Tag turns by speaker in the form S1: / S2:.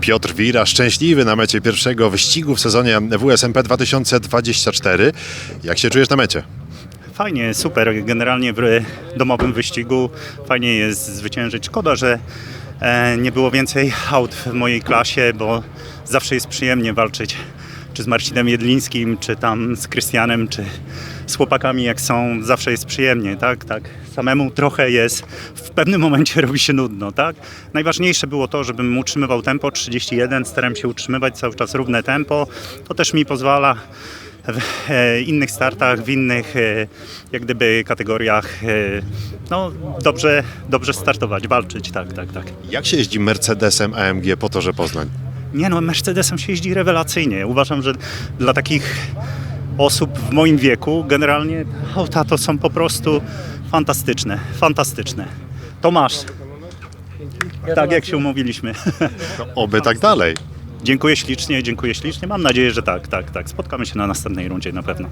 S1: Piotr Wira, szczęśliwy na mecie pierwszego wyścigu w sezonie WSMP 2024. Jak się czujesz na mecie?
S2: Fajnie, super. Generalnie w domowym wyścigu fajnie jest zwyciężyć. Szkoda, że e, nie było więcej aut w mojej klasie, bo zawsze jest przyjemnie walczyć czy z Marcinem Jedlińskim, czy tam z Krystianem, czy z chłopakami jak są. Zawsze jest przyjemnie, tak? tak. Samemu trochę jest, w pewnym momencie robi się nudno, tak? Najważniejsze było to, żebym utrzymywał tempo 31, staram się utrzymywać cały czas równe tempo. To też mi pozwala w e, innych startach, w innych e, jak gdyby kategoriach e, no, dobrze, dobrze startować, walczyć, tak, tak, tak.
S1: Jak się jeździ Mercedesem AMG po torze Poznań?
S2: Nie no, Mercedesem się jeździ rewelacyjnie. Uważam, że dla takich osób w moim wieku generalnie auta to są po prostu fantastyczne, fantastyczne. Tomasz, tak jak się umówiliśmy.
S1: Oby tak dalej.
S2: Dziękuję ślicznie, dziękuję ślicznie. Mam nadzieję, że tak, tak, tak. Spotkamy się na następnej rundzie na pewno.